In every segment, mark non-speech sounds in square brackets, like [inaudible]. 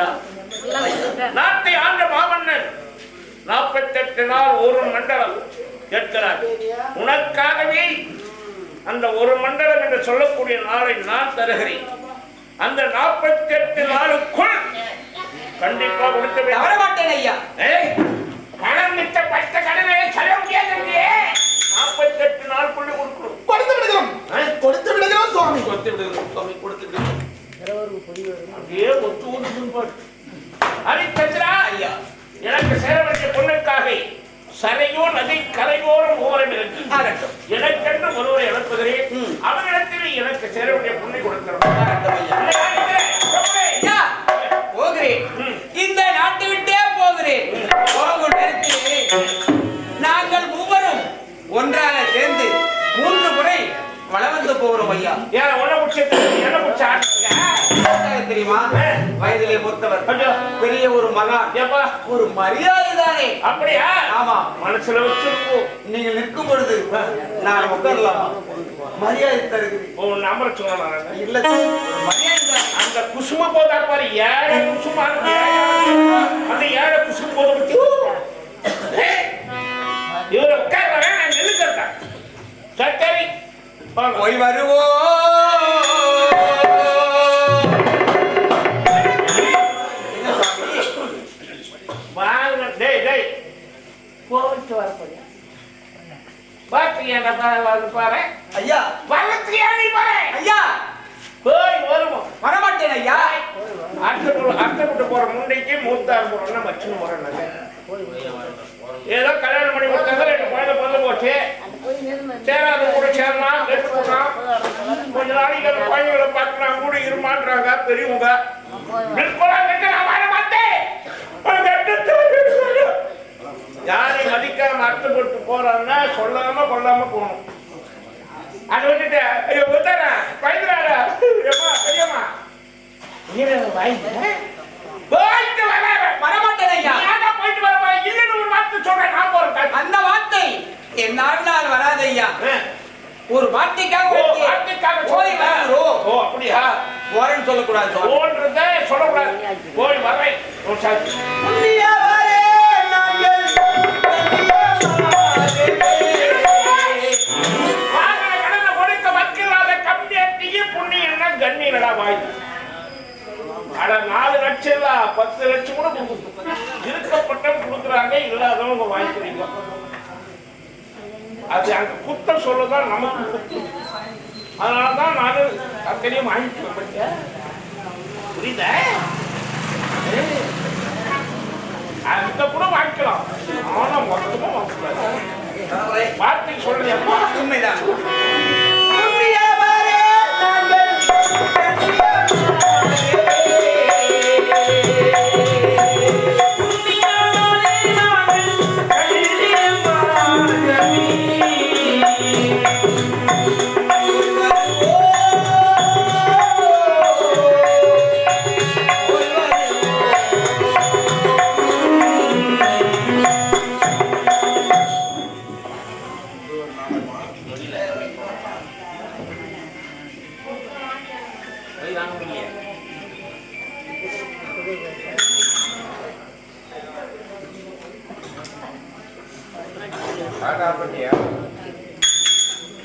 ஹரிச்சந்திரா நாட்டை ஆண்ட மாமன்னன் நாற்பத்தெட்டு நாள் ஒரு மண்டலம் கேட்கிறார். உனக்காகவே அந்த ஒரு மண்டலம் என்று சொல்லக்கூடிய நாளை நான் தருகிறேன். அந்த நாற்பத்தெட்டு நாளுக்குள் கண்டிப்பா கொடுக்க வேண்டும் மாட்டேன் ஐயா. பணம் மித்த பட்ட கடனை செலவு முடியாது நாற்பத்தெட்டு நாளுக்குள்ள கொடுக்கணும். கொடுத்து விடுகிறோம்? கொடுத்து விடுகிறோம் சுவாமி. கொடுத்து விடுகிறோம் சுவாமி கொடுத்து விடுகிறோம். அப்படியே ஒத்து பாரு ஹரிச்சந்திரா ஐயா எனக்கு சேர வேண்டிய பொண்ணுக்காக சரையோ நதி கரையோரம் ஓரம் இருக்கு ஆகட்டும். எனக்கென்று ஒருவரை இழப்புகிறேன். அவனிடத்தில் எனக்கு சேர வேண்டிய பொண்ணை போகிறேன். ம். இந்த நாட்டை விட்டே போகிறேன். போகும் நேரத்திலே நாங்கள் மூவரும் ஒன்றாக சேர்ந்து மூன்று முறை வளம் வந்து போகிறோம் ஐயா. ஏன் உன்னை கொஞ்சம் பெரிய ஒரு மகான். ஒரு மரியாதை தானே. அப்படியா? ஆமா. மனசுல வச்சிருக்கோம் நீங்கள் நிற்கும் பொழுது நான் உட்காரலாமா? மரியாதை தருகிறேன். உன் நம்பர் இல்ல மரியாதை அந்த குசும போதா பாரு. ஏழை குசுமா அந்த ஏழை குசும போத பத்தி. இவரை உட்கார நான் நின்னுக்கிறேன் சரி. போய் வருவோம். போயிட்டு வர போறியா? பாத்தியா வந்து பாரு? ஐயா. வரத்தியா நீ பாரு. ஐயா. போய் வருவோம். வரமாட்டேன் ஐயா. அர்த்தப்பட்டு அர்த்தப்பட்டு போற முண்டைக்கு மூத்தார் போறோம்னா மச்சின்னு போறேன் ஏதோ கல்யாணம் பண்ணி கொடுத்தாங்க ரெண்டு குழந்தை பிறந்து போச்சு. கூட கெட்டு போனான் கொஞ்ச நாளைக்கு குழந்தைகளை நான் கூட இருமான்றாங்க பெரியவங்க. கெட்டு நான் வாழ மாட்டேன் உனக்கு கெட்டு தெரியும். யாரையும் மதிக்காம அர்த்தப்பட்டு போறான்னா சொல்லாம கொள்ளாம போகணும் அதை விட்டுட்டு ஐயோ உத்தர பயந்துறாடா ஏமா பெரியம்மா போயிட்டு வர வரமாட்டேன் ஐயா போயிட்டு வர? இல்லைன்னு ஒரு வார்த்தை சொல்றேன் நான் போறேன் அந்த வார்த்தை என்னால் நான் வராது ஐயா. ஒரு வார்த்தைக்காக வார்த்தைக்காக போய்? வருகிறோம் ஓ, அப்படியா? போறேன்னு சொல்லக்கூடாது. ஓன்றதை சொல்லக்கூடாது. போய் வரேன். புண்ணியம்னா கண்ணியனடா வாய். அட, நாலு லட்சம் இல்ல, பத்து லட்சம் கூட கொடுக்கும். இருக்கப்பட்டவங்க கொடுக்குறாங்க இல்லாதவங்க வாங்கிக்கிறீங்க அது அங்க குத்தம் சொல்லதான் நமக்கு குத்தம். அதனாலதான் நான் அத்தனையும் வாங்கிக்கிறேன் பாத்தியா? புரியுதா? அந்த கூட வாங்கிக்கலாம். ஆனா மொத்தமா வாங்கிக்கலாம். வார்த்தை சொல்றியப்பா உண்மைதான். புண்ணியவரே நாங்கள்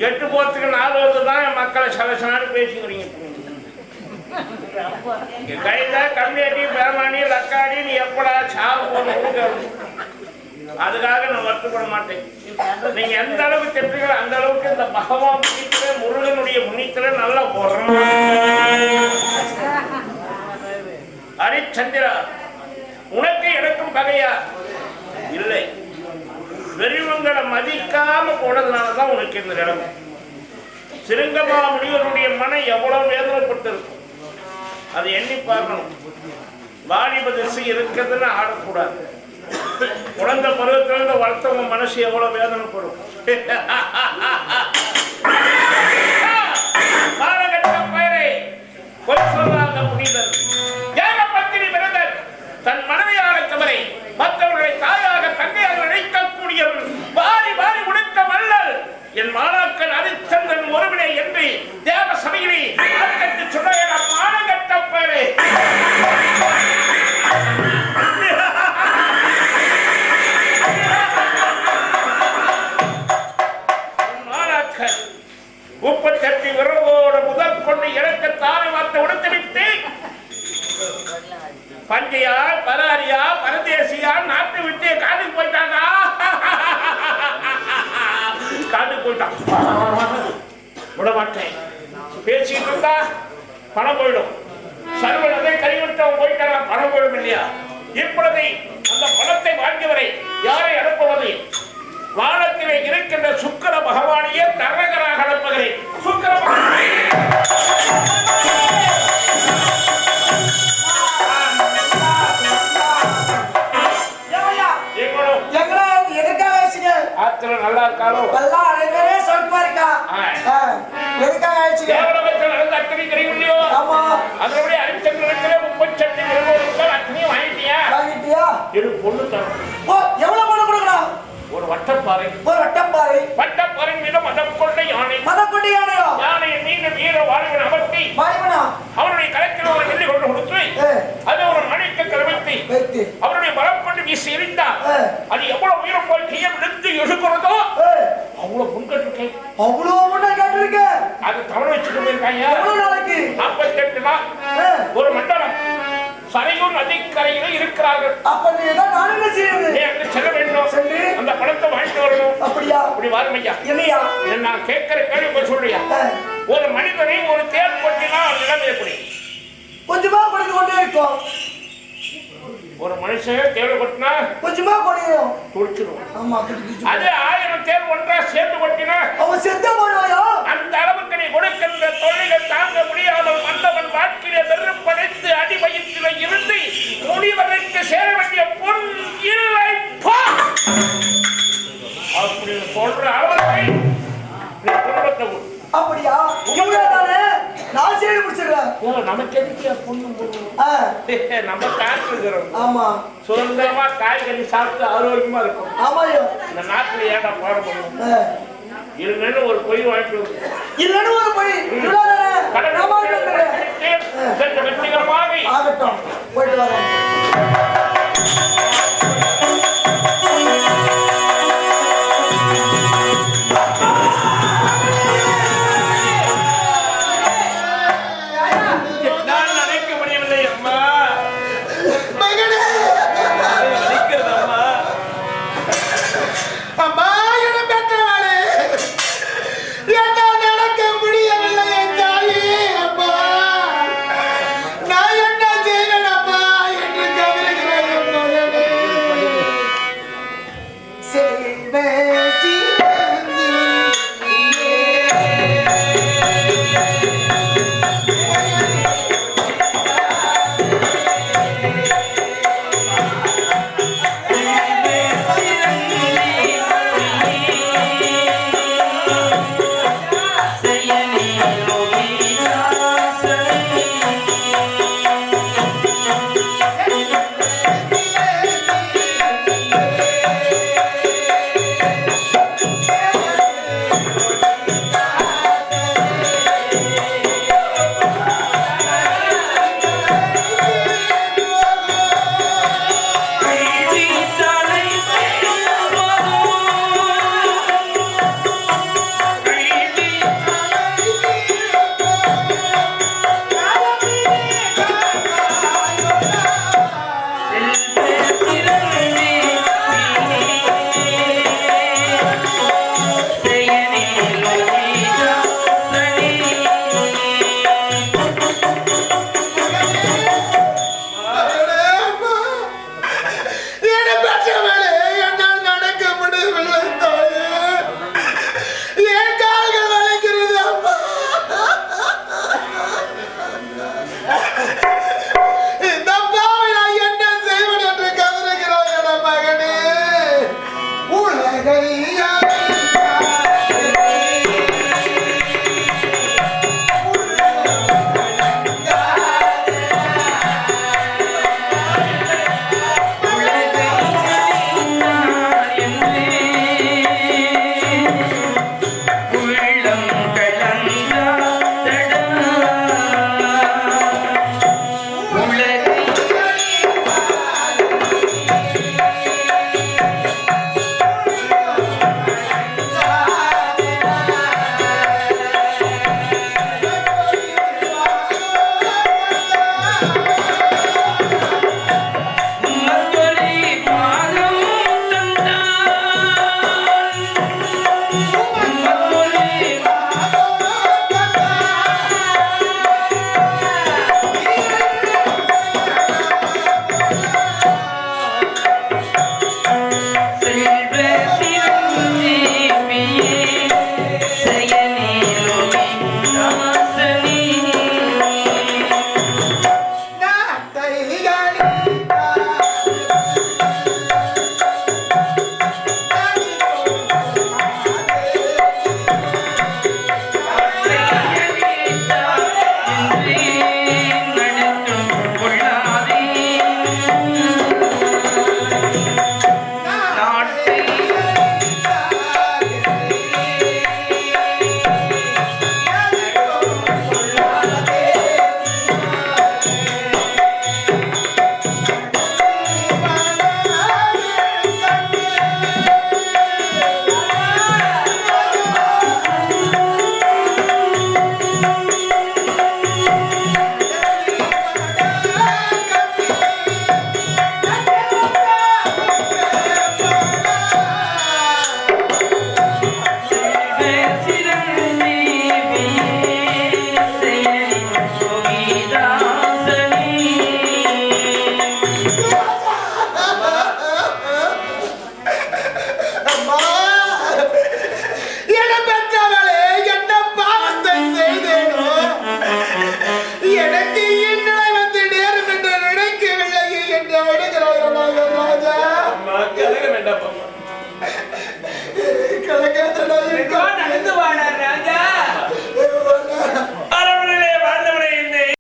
எட்டு போத்துக்கு நாலு வந்து தான் மக்களை சலசனான்னு பேசிக்கிறீங்க. கையில கம்மியாட்டி பேமானி லக்காடி நீ எப்படா சாவு போன அதுக்காக நான் வருத்தப்பட மாட்டேன். நீங்க எந்த அளவுக்கு தெரிஞ்சுக்கிற அந்த அளவுக்கு இந்த பகவான் புண்ணியத்துல முருகனுடைய புண்ணியத்துல நல்லா போடுறோம். ஹரிச்சந்திரா உனக்கு எனக்கும் பகையா? இல்லை. பெரியவங்களை மதிக்காம போனதுனால தான் உனக்கு இந்த நிலைமை. சிறுங்கமா முனிவருடைய மனம் எவ்வளவு வேதனைப்பட்டிருக்கும். அதை எண்ணி பார்க்கணும். வாலிப திசை இருக்கிறதுன்னு ஆடக்கூடாது. குழந்தை பருவத்திலிருந்து வளர்த்தவங்க மனசு எவ்வளவு வேதனைப்படும். [laughs] ஐயா நாட்டு விட்டு காட்டுக்கு போயிட்டாங்க காட்டுக்கு போயிட்டான். விட மாட்டேன் பேசிட்டு இருந்தா பணம் போயிடும். சர்வனதை கைவிட்டவன் போயிட்டாங்க பணம் போயிடும் இல்லையா? இப்பொழுது அந்த பணத்தை வாங்கியவரை யாரை அனுப்புவது? வானத்திலே இருக்கின்ற சுக்கர பகவானையே தர நல்லா இருக்காளோ? எல்லாம் அனைவரே சௌக்கியமா இருக்கா? எதுக்காக அழைச்சீங்க? தேவலோகத்தில் நடந்த அக்னி தெரியும் இல்லையோ ஆமா, அதனுடைய அரிச்சந்திரத்தில் முப்பத்தெட்டு இருபது அக்னியும் வாங்கிட்டியா? வாங்கிட்டியா? இரு பொண்ணு தரும் ஓ, எவ்வளவு பணம் கொடுக்கணும்? ஒரு வட்டப்பாறை. ஒரு வட்டப்பாறை. வட்டப்பாறை மீது மதம் கொண்ட யானை மதக்குடி யானையா? யானையை மீது வீர வாழ்வன் அமர்த்தி வாலிபனா? அவனுடைய கலத்தில் ஒரு நெல்லி கொண்டு கொடுத்து அதை ஒரு மணிக்கு கருவித்து வைத்து. அவருடைய பலம் கொண்டு வீசி எறிந்தார் ஏ, அது எவ்வளவு உயிரம் போய் கையை விழுந்து எழுக்கிறதோ அவ்வளவு கேட்டிருக்க? அது தவறு வச்சுட்டு போயிருக்காங்க எவ்வளவு நாளைக்கு? நாற்பத்தெட்டு நாள் ஏ, ஒரு மண்டலம் சரையூர் நதிக்கரையில இருக்கிறார்கள் அப்ப நீ நான் என்ன செய்யறது? செல்ல வேண்டும் சென்று? அந்த பணத்தை வாங்கிட்டு வரணும் அப்படியா? அப்படி வாருமையா? இதை நான் கேட்கிற கேள்வி போய் சொல்றியா? ஒரு மனிதனை ஒரு தேர் கொட்டினா நிலைமை எப்படி கொஞ்சமா கொடுத்து கொண்டே இருக்கோம் ஒரு மனுஷன் தேர் கொட்டினா கொஞ்சமா குறையும் துடிச்சிடும் ஆமா அது ஆயிரம் தேர் ஒன்றா சேர்த்து கொட்டினா அவன் செத்த போடுவாயா அந்த அளவுக்கு நீ கொடுக்கின்ற தொழிலை தாங்க முடியாமல் மன்னவன் வாழ்க்கையில வெறும் படைத்து அடி வயிற்றில இருந்து முடிவதற்கு சேர வேண்டிய பொன் நமக்கு எதுக்கு பொண்ணு [laughs] நம்ம காட்டு இருக்கிறோம் ஆமா. சுதந்திரமா காய்கறி சாப்பிட்டு ஆரோக்கியமா இருக்கும். ஆமாயோ இந்த நாட்டுல ஏடா போற முடியும் இல்லைன்னு ஒரு பொய் வாங்கிட்டு இல்லைன்னு ஒரு பொய். ஆகட்டும். போயிட்டு வரேன்.